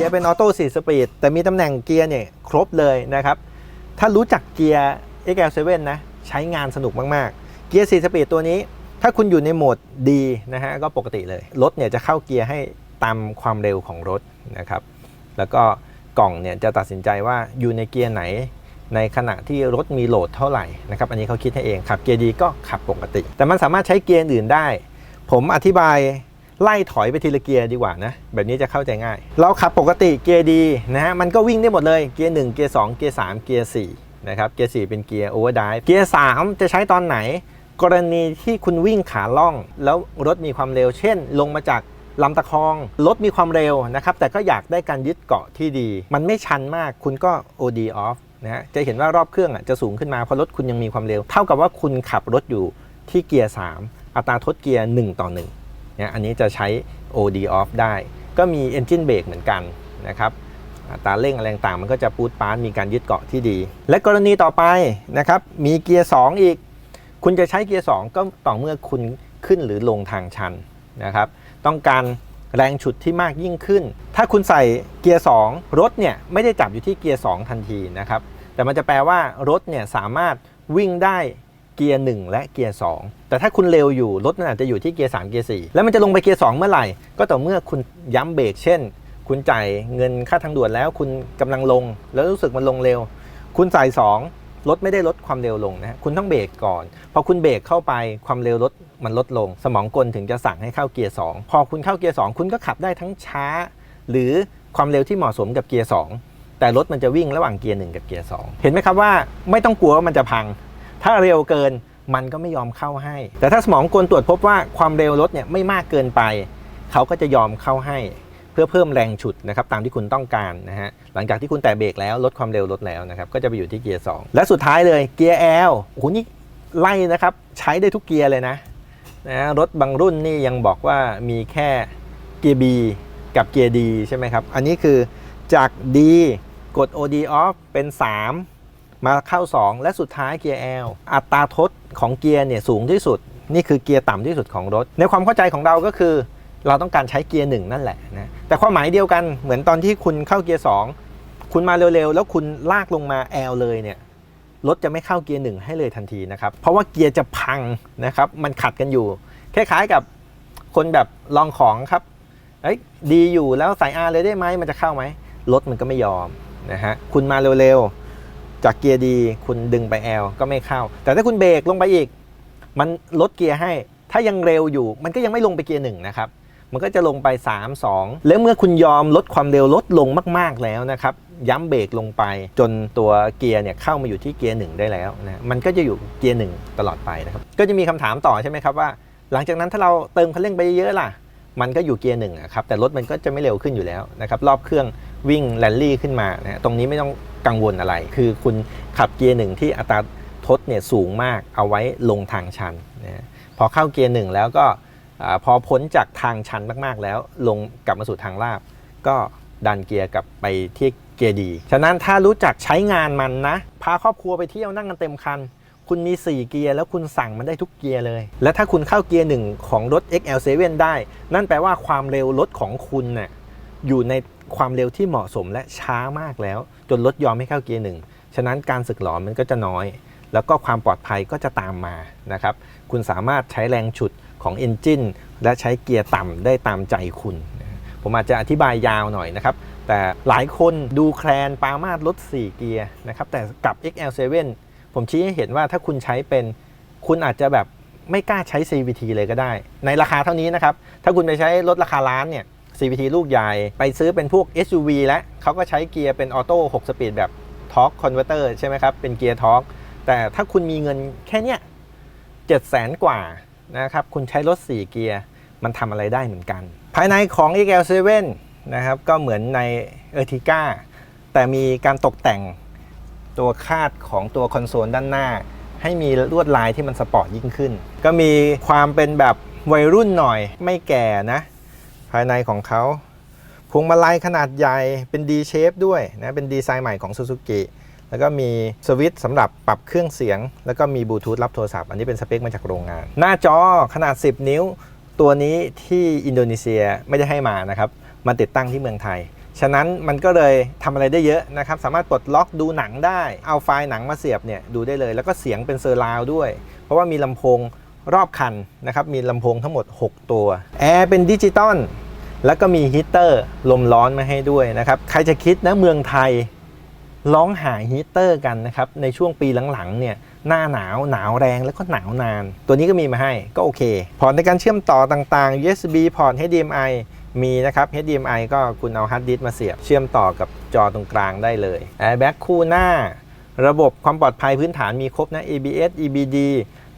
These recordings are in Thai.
กียร์เป็นออโต้4สปีดแต่มีตำแหน่งเกียร์เนี่ยครบเลยนะครับ ถ้ารู้จักเกียร์ XL7 นะใช้งานสนุกมากๆ เกียร์4สปีดตัวนี้ ถ้าคุณอยู่ในโหมดดีนะฮะก็ปกติเลย รถเนี่ยจะเข้าเกียร์ให้ตามความเร็วของรถนะครับ แล้วก็กล่องเนี่ยจะตัดสินใจว่าอยู่ในเกียร์ไหนในขณะที่รถมีโหลดเท่าไหร่นะครับอันนี้เขาคิดให้เองขับเกียร์ดีก็ขับปกติ แต่มันสามารถใช้เกียร์อื่นได้ ผมอธิบาย ไล่ถอยไปทีละเกียร์ดีกว่านะ แบบนี้จะเข้าใจง่าย เราขับปกติเกียร์ดีนะฮะมันก็วิ่งได้หมดเลยเกียร์1เกียร์2เกียร์3เกียร์4นะครับเกียร์4เป็นเกียร์โอเวอร์ไดฟ์เกียร์3จะใช้ตอนไหน กรณีที่คุณวิ่งขาล่อง แล้วรถมีความเร็ว เช่น ลงมาจากลำตะคองรถมีความเร็วนะครับแต่ก็อยากได้การยึดเกาะที่ดี มันไม่ชันมากคุณก็ OD off นะฮะจะเห็นว่ารอบเครื่องอะจะสูงขึ้นมาเพราะรถคุณยังมีความเร็ว เท่ากับว่าคุณขับรถอยู่ที่เกียร์3อัตราทดเกียร์1ต่อ1 เนี่ยอันนี้จะใช้ OD off ได้ ก็มี engine brake เหมือนกันนะครับตาเร่งอะไรต่างมันก็จะปูดปาร์ตมีการยึดเกาะที่ดี และกรณีต่อไปนะครับมีเกียร์ 2 อีก คุณจะใช้เกียร์ 2 ก็ต่อเมื่อคุณขึ้นหรือลงทางชันนะครับต้องการแรงฉุดที่มากยิ่งขึ้น ถ้าคุณใส่เกียร์ 2 รถเนี่ยไม่ได้จับอยู่ที่เกียร์ 2 ทันทีนะครับแต่มันจะแปลว่ารถเนี่ยสามารถวิ่งได้ เกียร์1และเกียร์2แต่ถ้าคุณเร็วอยู่รถมันอาจจะอยู่ที่เกียร์3เกียร์4แล้วมันจะลงไปเกียร์2เมื่อไหร่ ก็ต่อเมื่อคุณย้ำเบรกเช่น คุณจ่ายเงินค่าทางด่วนแล้ว คุณกำลังลง แล้วรู้สึกมันลงเร็ว คุณใส่2รถไม่ได้ลดความเร็วลงนะคุณต้องเบรกก่อนพอคุณเบรกเข้าไปความเร็วรถมันลดลง สมองกลถึงจะสั่งให้เข้าเกียร์2พอคุณเข้าเกียร์2คุณก็ขับได้ทั้งช้า หรือความเร็วที่เหมาะสมกับเกียร์2แต่รถมันจะวิ่งระหว่างเกียร์1กับเกียร์2เห็นไหมครับว่าไม่ต้องกลัวว่ามันจะพัง ถ้าเร็วเกินมันก็ไม่ยอมเข้าให้ แต่ถ้าสมองกลตรวจพบว่าความเร็วรถเนี่ยไม่มากเกินไป เขาก็จะยอมเข้าให้ เพื่อเพิ่มแรงฉุดนะครับตามที่คุณต้องการนะฮะหลังจากที่คุณแตะเบรกแล้วลดความเร็วลดแล้วนะครับก็จะไปอยู่ที่เกียร์ 2 และสุดท้ายเลยเกียร์ L โอ้โหนี่ไล่นะครับใช้ได้ทุกเกียร์เลยนะนะรถบางรุ่นนี่ยังบอกว่ามีแค่เกียร์ B กับเกียร์ D ใช่ไหมครับอันนี้คือจาก D กด OD off เป็น 3 มาเข้า 2 และสุดท้ายเกียร์ L อัตราทดของเกียร์เนี่ยสูงที่สุด นี่คือเกียร์ต่ำที่สุดของรถ ในความเข้าใจของเราก็คือ เราต้องการใช้เกียร์หนึ่งนั่นแหละนะแต่ความหมายเดียวกันเหมือนตอนที่คุณเข้าเกียร์2คุณมาเร็วๆ แล้วคุณลากลงมา L เลยเนี่ยรถจะไม่เข้าเกียร์หนึ่งให้เลยทันทีนะครับ เพราะว่าเกียร์จะพังนะครับมันขัดกันอยู่คล้ายๆกับคนแบบลองของครับเอ้ยดีอยู่แล้วใส่ R เลยได้ไหมมันจะเข้าไหมรถมันก็ไม่ยอมนะฮะคุณมาเร็วๆ จากเกียร์ดีคุณดึงไป L ก็ไม่เข้า แต่ถ้าคุณเบรกลงไปอีก มันลดเกียร์ให้ ถ้ายังเร็วอยู่ มันก็ยังไม่ลงไปเกียร์หนึ่งนะครับ มันก็จะลงไป 3 2 แล้วเมื่อคุณยอมลดความเร็วลดลงมาก ๆแล้วนะครับ ย้ำเบรกลงไปจนตัวเกียร์เนี่ยเข้ามาอยู่ที่เกียร์หนึ่งได้แล้วนะมันก็จะอยู่เกียร์หนึ่งตลอดไปนะครับก็จะมีคำถามต่อใช่ไหมครับว่า หลังจากนั้นถ้าเราเติมคันเร่งไปเยอะล่ะ มันก็อยู่เกียร์หนึ่งอะครับแต่รถมันก็จะไม่เร็วขึ้นอยู่แล้วนะครับรอบเครื่องวิ่งแรลลี่ขึ้นมานะตรงนี้ไม่ต้องกังวลอะไร คือคุณขับเกียร์หนึ่งที่อัตราทดเนี่ยสูงมากเอาไว้ลงทางชันนะพอเข้าเกียร์หนึ่งแล้วก็พอพ้นจากทางชันมากๆแล้ว ลงกลับมาสู่ทางลาบ ก็ดันเกียร์กลับไปที่เกียร์ดี ฉะนั้นถ้ารู้จักใช้งานมันนะ พาครอบครัวไปเที่ยวนั่งกันเต็มคัน คุณมี 4 เกียร์แล้วคุณสั่งมันได้ทุกเกียร์เลย และถ้าคุณเข้าเกียร์หนึ่งของรถ XL7 ได้ นั่นแปลว่าความเร็วรถของคุณน่ะอยู่ในความเร็วที่เหมาะสมและช้ามากแล้ว จนรถยอมให้เข้าเกียร์หนึ่งฉะนั้นการสึกหลอมันก็จะน้อย แล้วก็ความปลอดภัยก็จะตามมานะครับคุณสามารถใช้แรงฉุดของ Engine และใช้เกียร์ต่ำได้ตามใจคุณ ผมอาจจะอธิบายยาวหน่อยนะครับ แต่หลายคนดูแคลนปามาดรถ 4 เกียร์นะครับแต่กับ XL7 ผมชี้ให้เห็นว่าถ้าคุณใช้เป็น คุณอาจจะแบบไม่กล้าใช้ CVT เลยก็ได้ ในราคาเท่านี้นะครับ ถ้าคุณไปใช้รถราคาล้านเนี่ย CVT ลูกใหญ่ ไปซื้อเป็นพวก SUV แล้วเขาก็ใช้เกียร์เป็นออโต้6สปีดแบบทอร์กคอนเวอร์เตอร์ใช่ไหมครับ เป็นเกียร์ทอร์กแต่ถ้าคุณมีเงินแค่เนี้ย7 0 0 0 0กว่านะครับ คุณใช้รถ 4 เกียร์ มันทำอะไรได้เหมือนกัน ภายในของ XL7 นะครับ ก็เหมือนใน Ertiga แต่มีการตกแต่ง ตัวคาดของตัวคอนโซลด้านหน้า ให้มีลวดลายที่มันสปอร์ตยิ่งขึ้น ก็มีความเป็นแบบวัยรุ่นหน่อยไม่แก่นะ ภายในของเขาพวงมาลัยขนาดใหญ่เป็น D shape ด้วยนะเป็นดีไซน์ใหม่ของ Suzuki แล้วก็มีสวิตช์สำหรับปรับเครื่องเสียง แล้วก็มีบลูทูธรับโทรศัพท์ อันนี้เป็นสเปคมาจากโรงงาน หน้าจอขนาด 10 นิ้ว ตัวนี้ที่อินโดนีเซียไม่ได้ให้มานะครับ มาติดตั้งที่เมืองไทย ฉะนั้นมันก็เลยทำอะไรได้เยอะนะครับ สามารถปลดล็อกดูหนังได้ เอาไฟล์หนังมาเสียบเนี่ยดูได้เลย แล้วก็เสียงเป็นเซอร์ราวด้วย เพราะว่ามีลำโพงรอบคันนะครับ มีลำโพงทั้งหมด 6 ตัว แอร์เป็นดิจิตอล แล้วก็มีฮีเตอร์ลมร้อนมาให้ด้วยนะครับ ใครจะคิดนะเมืองไทยร้องหาฮีเตอร์กันนะครับ ในช่วงปีหลังๆเนี่ยหน้าหนาวหนาวแรงแล้วก็หนาวนาน ตัวนี้ก็มีมาให้ก็โอเค พอร์ตในการเชื่อมต่อต่างๆ USB พอร์ต HDMI มีนะครับ HDMI ก็คุณเอาฮาร์ดดิสก์มาเสียบ เชื่อมต่อกับจอตรงกลางได้เลย Airbag คู่หน้า ระบบความปลอดภัยพื้นฐานมีครบนะ ABS EBD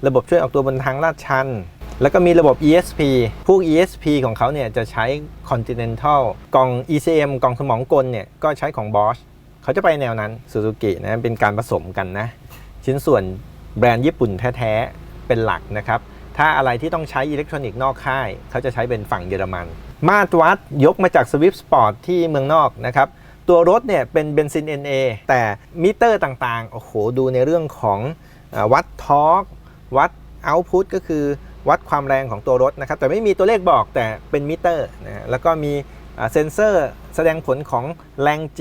ระบบช่วยออกตัวบนทางลาดชัน แล้วก็มีระบบ ESP พวก ESP ของเขาเนี่ยจะใช้ Continental กล่อง ECM กล่องสมองกลเนี่ยก็ใช้ของ Bosch เขาจะไปแนวนั้น Suzuki นะเป็นการผสมกันนะ ชิ้นส่วนแบรนด์ญี่ปุ่นแท้ๆ เป็นหลักนะครับ ถ้าอะไรที่ต้องใช้อิเล็กทรอนิกส์นอกค่าย เขาจะใช้เป็นฝั่งเยอรมัน มาตรวัดยกมาจาก Swift Sport ที่เมืองนอกนะครับ ตัวรถเนี่ยเป็นเบนซิน NA แต่มิเตอร์ต่างๆ โอ้โห ดูในเรื่องของอวัดทอร์กวัดเอาต์พุตก็คือวัดความแรงของตัวรถนะครับ แต่ไม่มีตัวเลขบอกแต่เป็นมิเตอร์นะแล้วก็มีเซนเซอร์แสดงผลของแรง G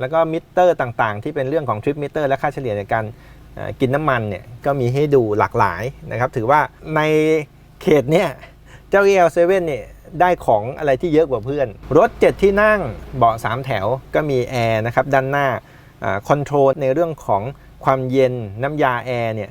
แล้วก็มิเตอร์ต่างๆ ที่เป็นเรื่องของทริปมิเตอร์และค่าเฉลี่ยในการกินน้ำมันเนี่ยก็มีให้ดูหลากหลายนะครับ ถือว่าในเขตเนี่ยเจ้า EL7 เนี่ย ได้ของอะไรที่เยอะกว่าเพื่อน รถ 7 ที่นั่งเบาะ3 แถวก็มีแอร์นะครับด้านหน้าคอนโทรลในเรื่องของความเย็นน้ำยาแอร์เนี่ย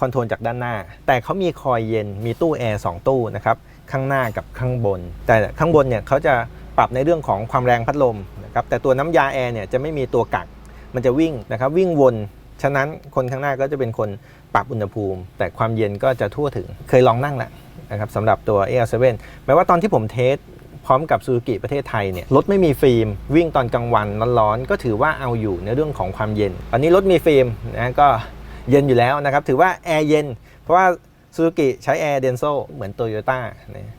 คอนโทรลจากด้านหน้า แต่เขามีคอยเย็นมีตู้แอร์2ตู้นะครับข้างหน้ากับข้างบน แต่ข้างบนเนี่ยเขาจะปรับในเรื่องของความแรงพัดลมนะครับแต่ตัวน้ำยาแอร์เนี่ยจะไม่มีตัวกักมันจะวิ่งนะครับวิ่งวน ฉะนั้นคนข้างหน้าก็จะเป็นคนปรับอุณหภูมิ แต่ความเย็นก็จะทั่วถึงเคยลองนั่งแล้ว นะครับสำหรับตัว AL7 แม้ว่าตอนที่ผมเทสพร้อมกับซูซูกิประเทศไทยเนี่ยรถไม่มีฟิล์ม วิ่งตอนกลางวันร้อนๆก็ถือว่าเอาอยู่ในเรื่องของความเย็น ตอนนี้รถมีฟิล์มนะก็เย็นอยู่แล้วนะครับ ถือว่าแอร์เย็น เพราะว่าซูซูกิใช้แอร์เดนโซเหมือนโตโยต้า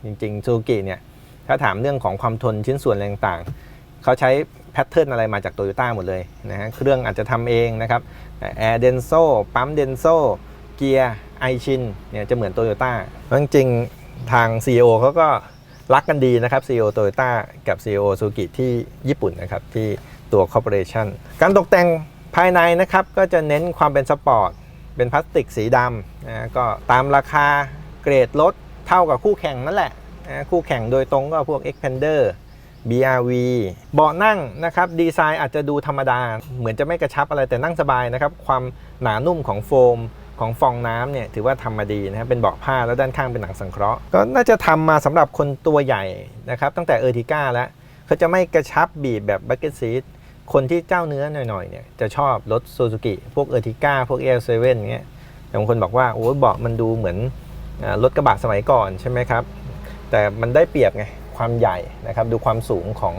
จริงๆซูซูกิเนี่ยถ้าถามเรื่องของความทนชิ้นส่วนอะไรต่างๆเขาใช้แพทเทิร์นอะไรมาจากโตโยต้าหมดเลยนะฮะเครื่องอาจจะทำเองนะครับแอร์เดนโซปั๊มเดนโซเกียร์ ไอชินเนี่ยจะเหมือนโตโยต้าจริงๆทาง CEO เขาก็รักกันดีนะครับ CEO โตโยต้ากับ CEO ซูกิที่ญี่ปุ่นนะครับที่ตัวคอร์ปอเรชันการตกแต่งภายในนะครับก็จะเน้นความเป็นสปอร์ต เป็นพลาสติกสีดำนะก็ตามราคาเกรดรถเท่ากับคู่แข่งนั่นแหละนะคู่แข่งโดยตรงก็พวก Xpander BRV เบาะนั่งนะครับดีไซน์อาจจะดูธรรมดา เหมือนจะไม่กระชับอะไรแต่นั่งสบายนะครับ ความหนานุ่มของโฟม ของฟองน้ำเนี่ยถือว่าทำมาดีนะครับเป็นเบาะผ้าแล้วด้านข้างเป็นหนังสังเคราะห์ก็น่าจะทำมาสำหรับคนตัวใหญ่นะครับตั้งแต่เออร์ติก้าแล้วเขาจะไม่กระชับบีบแบบบั c เก็ตซีทคนที่เจ้าเนื้อหน่อยๆเนี่ยจะชอบรถซูซูกิพวกเออร์ติก้าพวกเอลเซเว่นเงี้ยแต่บางคนบอกว่าโอ้เบาะมันดูเหมือนรถกระบะสมัยก่อนใช่ไหมครับ แต่มันได้เปรียบไงความใหญ่นะครับดูความสูงของ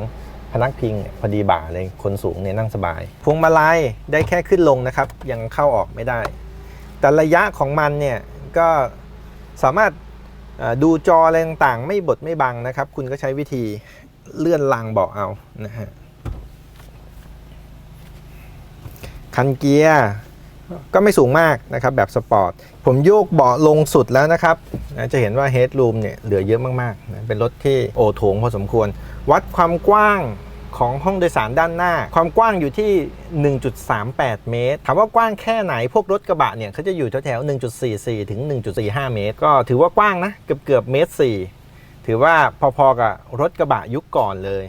พนักพิงพอดีบ่าเลยคนสูงเนี่ยนั่งสบาย พวงมาลัยได้แค่ขึ้นลงนะครับ ยังเข้าออกไม่ได้ แต่ระยะของมันเนี่ยก็สามารถดูจออะไรต่างๆ ไม่บดไม่บังนะครับ คุณก็ใช้วิธีเลื่อนรางเบาะเอานะฮะคันเกียร์ก็ไม่สูงมากนะครับแบบสปอร์ต ผมโยกเบาะลงสุดแล้วนะครับ จะเห็นว่าเฮดรูมเนี่ยเหลือเยอะมากๆ เป็นรถที่โอโถงพอสมควร วัดความกว้าง ของห้องโดยสารด้านหน้า ความกว้างอยู่ที่ 1.38 เมตรถามว่ากว้างแค่ไหนพวกรถกระบะเนี่ยเขาจะอยู่แถวๆ1.44 ถึง 1.45 เมตร ก็ถือว่ากว้างนะเกือบเกือบเมตร 4 ถือว่าพอๆกับรถกระบะยุคก่อนเลย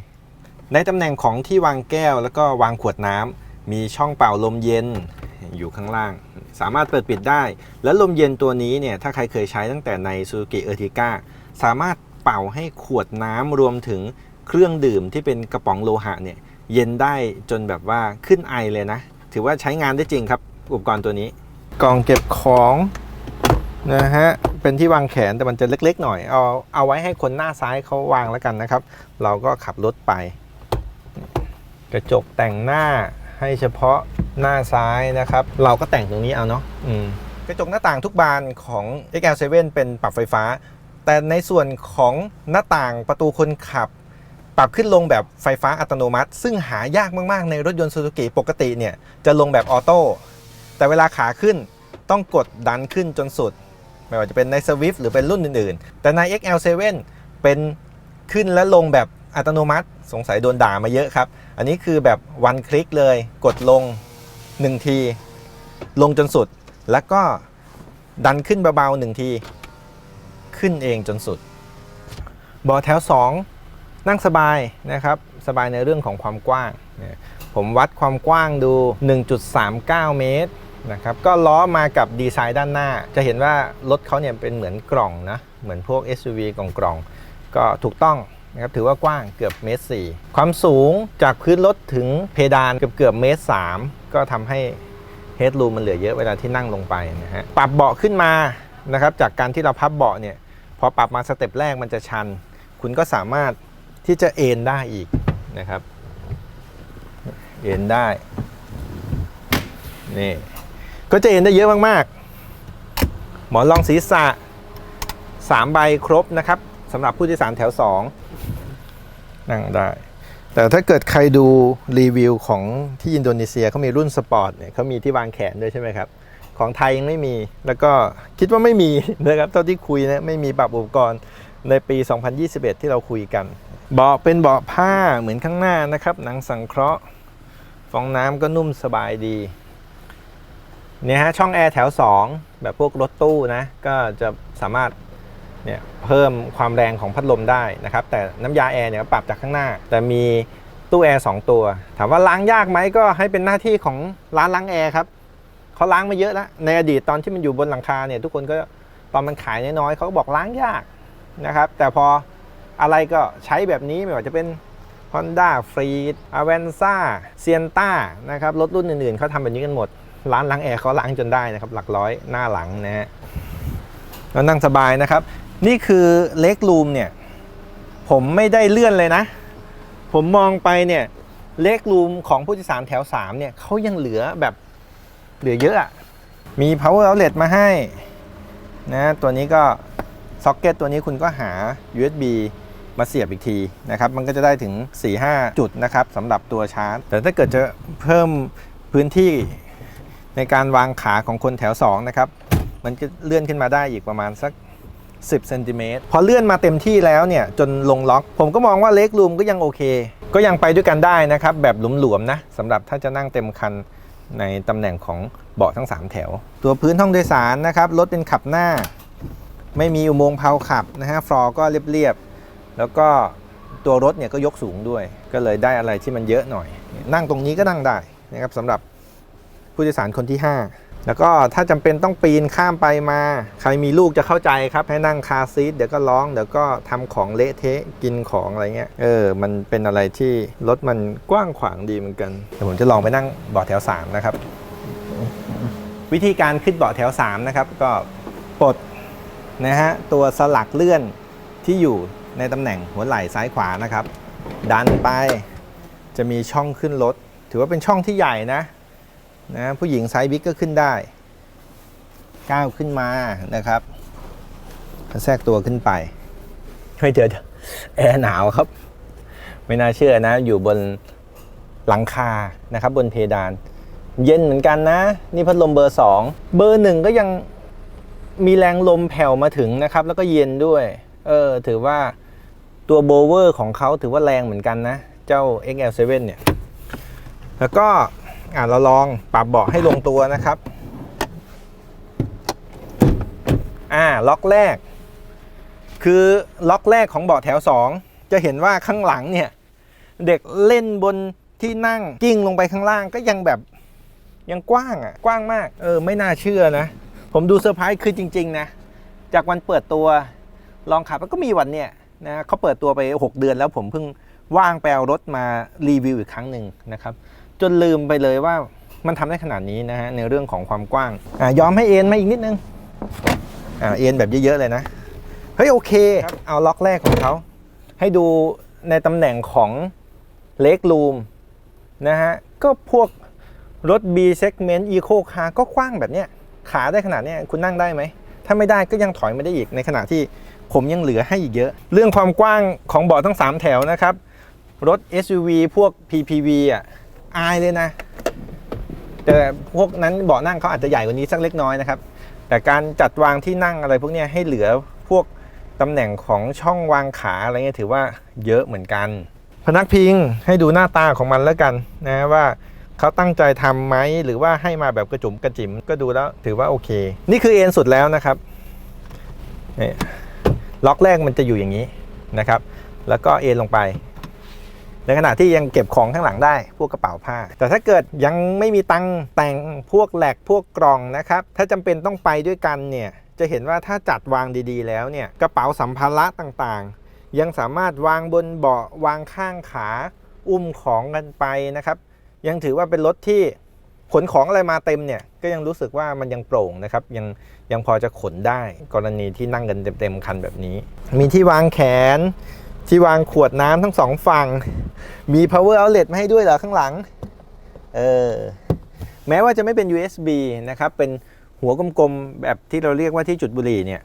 ในตำแหน่งของที่วางแก้วแล้วก็วางขวดน้ำมีช่องเป่าลมเย็นอยู่ข้างล่าง สามารถเปิดปิดได้ แล้วลมเย็นตัวนี้เนี่ยถ้าใครเคยใช้ตั้งแต่ใน Suzuki Ertiga สามารถเป่าให้ขวดน้ำรวมถึง เครื่องดื่มที่เป็นกระป๋องโลหะเนี่ยเย็นได้จนแบบว่าขึ้นไอเลยนะ ถือว่าใช้งานได้จริงครับ อุปกรณ์ตัวนี้ กล่องเก็บของนะฮะเป็นที่วางแขนแต่มันจะเล็กๆหน่อย เอาเอาไว้ให้คนหน้าซ้ายเขาวางแล้วกันนะครับ เราก็ขับรถไป กระจกแต่งหน้าให้เฉพาะหน้าซ้ายนะครับ เราก็แต่งตรงนี้เอาเนาะอืมกระจกหน้าต่างทุกบานของ XL7 เป็นปรับไฟฟ้า แต่ในส่วนของหน้าต่างประตูคนขับ ปรับขึ้นลงแบบไฟฟ้าอัตโนมัติ ซึ่งหายากมากๆ ในรถยนต์ซูซูกิปกติเนี่ยจะลงแบบออโต้แต่เวลาขาขึ้นต้องกดดันขึ้นจนสุด ไม่ว่าจะเป็นใน Swift หรือเป็นรุ่นอื่นๆ แต่ใน XL7 เป็นขึ้นและลงแบบอัตโนมัติ สงสัยโดนด่ามาเยอะครับ อันนี้คือแบบวันคลิกเลยกดลง 1 ที ลงจนสุด แล้วก็ดันขึ้นเบาๆหนึ่งที ขึ้นเองจนสุดเบาะแถว 2 นั่งสบายนะครับสบายในเรื่องของความกว้าง ผมวัดความกว้างดู 1.39 เมตรนะครับก็ล้อมากับดีไซน์ด้านหน้า จะเห็นว่ารถเขาเนี่ยเป็นเหมือนกล่องนะเหมือนพวก SUV กล่องกล่องก็ถูกต้องนะครับถือว่ากว้างเกือบเมตรสี่ความสูงจากพื้นรถถึงเพดานเกือบเกือบเมตรสามก็ทำให้เฮดรูมมันเหลือเยอะเวลาที่นั่งลงไปนะฮะปรับเบาะขึ้นมานะครับจากการที่เราพับเบาะเนี่ยพอปรับมาสเต็ปแรกมันจะชัน คุณก็สามารถ ที่จะเอนได้อีกนะครับ เอนได้ นี่ ก็จะเอนได้เยอะมากๆ หมอนรองศีรษะ3ใบครบนะครับสำหรับผู้โดยสารแถว 2 นั่งได้ แต่ถ้าเกิดใครดูรีวิวของที่อินโดนีเซียเขามีรุ่นสปอร์ตเนี่ยเขามีที่วางแขนด้วยใช่ไหมครับ ของไทยยังไม่มี แล้วก็คิดว่าไม่มีนะครับ เท่าที่คุยนะไม่มีปรับอุปกรณ์ในปี 2021 ที่เราคุยกัน เบาะเป็นเบาะผ้าเหมือนข้างหน้านะครับ หนังสังเคราะห์ฟองน้ำก็นุ่มสบายดีเนี่ยฮะช่องแอร์แถว 2 แบบพวกรถตู้นะ ก็จะสามารถเนี่ยเพิ่มความแรงของพัดลมได้นะครับ แต่น้ำยาแอร์เนี่ยปรับจากข้างหน้า แต่มีตู้แอร์2ตัว ถามว่าล้างยากไหมก็ให้เป็นหน้าที่ของร้านล้างแอร์ครับเขาล้างมาเยอะแล้วในอดีตตอนที่มันอยู่บนหลังคาเนี่ยทุกคนก็ตอนมันขายน้อยๆเขาก็บอกล้างยากนะครับ แต่พอ อะไรก็ใช้แบบนี้ไม่ว่าจะเป็น Honda f r e e d Avanza Sienna นะครับรถรุ่นอื่นๆเขาทำแบบนี้กันหมด ร้านล้างแอร์เขาล้างจนได้นะครับ หลักร้อยหน้าหลังนะฮะแล้วนั่งสบายนะครับ นี่คือเล็กรูมเนี่ย ผมไม่ได้เลื่อนเลยนะ ผมมองไปเนี่ยเล็กรูมของผู้โดยสารแถว 3 เนี่ยเขายังเหลือแบบเหลือเยอะอะมี power outlet มาให้นะตัวนี้ก็ ซ็อกเก็ตตัวนี้คุณก็หา USB มาเสียบอีกทีนะครับ มันก็จะได้ถึง 4-5 จุดนะครับสำหรับตัวชาร์จ แต่ถ้าเกิดจะเพิ่มพื้นที่ในการวางขาของคนแถว 2 นะครับ มันจะเลื่อนขึ้นมาได้อีกประมาณสัก 10เซนติเมตรพอเลื่อนมาเต็มที่แล้วเนี่ย จนลงล็อก ผมก็มองว่าเล็กรูมก็ยังโอเค ก็ยังไปด้วยกันได้นะครับ แบบหลวมๆนะสำหรับถ้าจะนั่งเต็มคันในตำแหน่งของเบาะทั้ง 3 แถว ตัวพื้นห้องโดยสารนะครับรถเป็นขับหน้า ไม่มีอุโมงค์เพลาขับนะฮะฟลอร์ก็เรียบๆ แล้วก็ตัวรถเนี่ยก็ยกสูงด้วย ก็เลยได้อะไรที่มันเยอะหน่อย นั่งตรงนี้ก็นั่งได้นะครับสำหรับผู้โดยสารคนที่ 5 แล้วก็ถ้าจำเป็นต้องปีนข้ามไปมา ใครมีลูกจะเข้าใจครับ ให้นั่งคาซีทเดี๋ยวก็ร้อง เดี๋ยวก็ทำของเละเทะกินของอะไรเงี้ย เออ มันเป็นอะไรที่รถมันกว้างขวางดีเหมือนกันเดี๋ยวผมจะลองไปนั่งเบาะแถว 3 นะครับ วิธีการขึ้นเบาะแถว 3 นะครับ ก็ปลดนะฮะตัวสลักเลื่อนที่อยู่ ในตำแหน่งหัวไหล่ซ้ายขวานะครับ ดันไปจะมีช่องขึ้นรถ ถือว่าเป็นช่องที่ใหญ่นะนะผู้หญิงไซส์บิ๊กก็ขึ้นได้ก้าวขึ้นมานะครับแทรกตัวขึ้นไป ไม่เจอแอร์หนาวครับ ไม่น่าเชื่อนะ อยู่บนหลังคานะครับ บนเพดาน เย็นเหมือนกันนะ นี่พัดลมเบอร์ 2 เบอร์หนึ่งก็ยังมีแรงลมแผ่วมาถึงนะครับ แล้วก็เย็นด้วย เออ ถือว่า ตัวโบเวอร์ของเขาถือว่าแรงเหมือนกันนะ เจ้า XL7 เนี่ย แล้วก็อ่าเราลองปรับเบาะให้ลงตัวนะครับ อ่าล็อกแรก คือล็อกแรกของเบาะแถว 2 จะเห็นว่าข้างหลังเนี่ย เด็กเล่นบนที่นั่งกิ้งลงไปข้างล่างก็ยังแบบยังกว้างอะกว้างมากเออไม่น่าเชื่อนะ ผมดูเซอร์ไพรส์คือจริง ๆ นะ จากวันเปิดตัวลองขับแล้วก็มีวันเนี่ย นะเขาเปิดตัวไป 6 เดือนแล้วผมเพิ่งว่างไปเอารถมารีวิวอีกครั้งหนึ่งนะครับ จนลืมไปเลยว่ามันทำได้ขนาดนี้นะฮะในเรื่องของความกว้างอะยอมให้เอ็นมาอีกนิดนึงอ่าเอ็นแบบเยอะๆเลยนะ เฮ้ยโอเค เอาล็อกแรกของเขา ให้ดูในตำแหน่งของเล็กรูมนะฮะ ก็พวกรถ B segment Eco Car ก็กว้างแบบเนี้ย ขาได้ขนาดเนี้ยคุณนั่งได้ไหม ถ้าไม่ได้ก็ยังถอยไม่ได้อีกในขณะที่ ผมยังเหลือให้อีกเยอะ เรื่องความกว้างของเบาะทั้ง 3 แถวนะครับ รถ SUV พวก PPV อะอายเลยนะ แต่พวกนั้นเบาะนั่งเขาอาจจะใหญ่กว่านี้สักเล็กน้อยนะครับ แต่การจัดวางที่นั่งอะไรพวกนี้ให้เหลือพวกตำแหน่งของช่องวางขาอะไรเงี้ยถือว่าเยอะเหมือนกัน พนักพิงให้ดูหน้าตาของมันแล้วกันนะว่าเขาตั้งใจทำไหมหรือว่าให้มาแบบกระจุมกระจิ๋มก็ดูแล้วถือว่าโอเค นี่คือเอ็นสุดแล้วนะครับนี่ ล็อกแรกมันจะอยู่อย่างนี้นะครับ แล้วก็เอ็นลงไป ในขณะที่ยังเก็บของข้างหลังได้พวกกระเป๋าผ้า แต่ถ้าเกิดยังไม่มีตังแต่งพวกแหลกพวกกล่องนะครับ ถ้าจำเป็นต้องไปด้วยกันเนี่ยจะเห็นว่าถ้าจัดวางดีๆ แล้วเนี่ยกระเป๋าสัมภาระต่างๆ ยังสามารถวางบนเบาะวางข้างขา อุ้มของกันไปนะครับ ยังถือว่าเป็นรถที่ ขนของอะไรมาเต็มเนี่ยก็ยังรู้สึกว่ามันยังโปร่งนะครับยังยังพอจะขนได้กรณีที่นั่งกันเต็มๆคันแบบนี้ มีที่วางแขน ที่วางขวดน้ำทั้งสองฝั่ง มี power outlet มาให้ด้วยเหรอข้างหลังเออแม้ว่าจะไม่เป็น USB นะครับเป็นหัวกลมๆแบบที่เราเรียกว่าที่จุดบุหรี่เนี่ย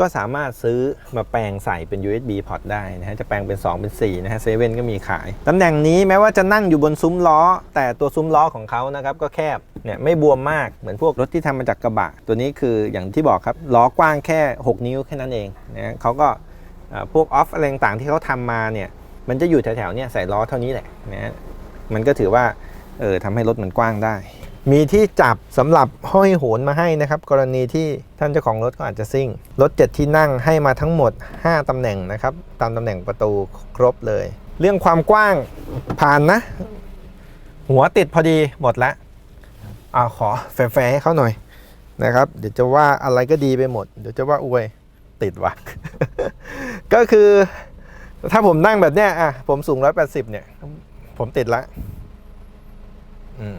ก็สามารถซื้อมาแปลงใส่เป็น USB port ได้นะฮะ จะแปลงเป็น 2 เป็น 4 นะฮะเซเว่นก็มีขาย ตำแหน่งนี้แม้ว่าจะนั่งอยู่บนซุ้มล้อ แต่ตัวซุ้มล้อของเขานะครับ ก็แคบ เนี่ยไม่บวมมากเหมือนพวกรถที่ทำมาจากกระบะ ตัวนี้คืออย่างที่บอกครับ ล้อกว้างแค่ 6 นิ้วแค่นั้นเองนะเขาก็พวกออฟอะไรต่างที่เขาทำมาเนี่ย มันจะอยู่แถวๆเนี่ยใส่ล้อเท่านี้แหละนะฮะมันก็ถือว่าเออทำให้รถมันกว้างได้ มีที่จับสำหรับห้อยโหนมาให้นะครับ กรณีที่ท่านเจ้าของรถก็อาจจะซิ่ง รถ 7 ที่นั่งให้มาทั้งหมด 5ตำแหน่งนะครับ ตามตำแหน่งประตูครบเลย เรื่องความกว้างผ่านนะ หัวติดพอดีหมดแล้วอ่าขอแฟร์ๆให้เขาหน่อยนะครับ เดี๋ยวจะว่าอะไรก็ดีไปหมด เดี๋ยวจะว่าอวยติดวะก็คือถ้าผมนั่งแบบเนี้ยอะผมสูง 180 เนี่ย ผมติดละอืม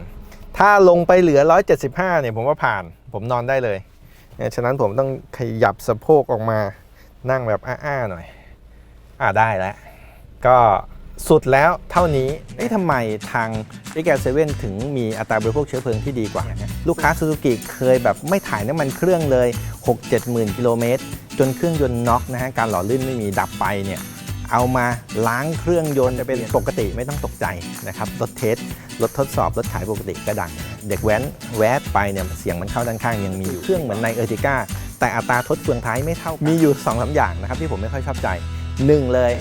ถ้าลงไปเหลือ 175 เนี่ยผมว่าผ่าน ผมนอนได้เลยเนี่ยฉะนั้นผมต้องขยับสะโพกออกมานั่งแบบอ้าๆหน่อย อ่าได้แล้ว ก็สุดแล้วเท่านี้เอ๊ะทำไมทาง x อ7ถึงมีอัตราบริโภคเชื้อเพลิงที่ดีกว่า ลูกค้าซูซูกิเคยแบบไม่ถ่ายน้ำมันเครื่องเลย 6-7 หมื่นกิโลเมตร จนเครื่องยนต์น็อกนะฮะ การหล่อลื่นไม่มีดับไปเนี่ย เอามาล้างเครื่องยนต์จะเป็นปกติไม่ต้องตกใจนะครับรถเทสรถทดสอบรถขายปกติก็ดัง เด็กแว้นแวดไปเนี่ยเสียงมันเข้าด้านข้างยังมีอยู่เครื่องเหมือนในเออร์ติก้าแต่อัตราทดเฟืองท้ายไม่เท่ากันมีอยู่2อสอย่างนะครับที่ผมไม่ค่อยชอบใจหนึ่งเลย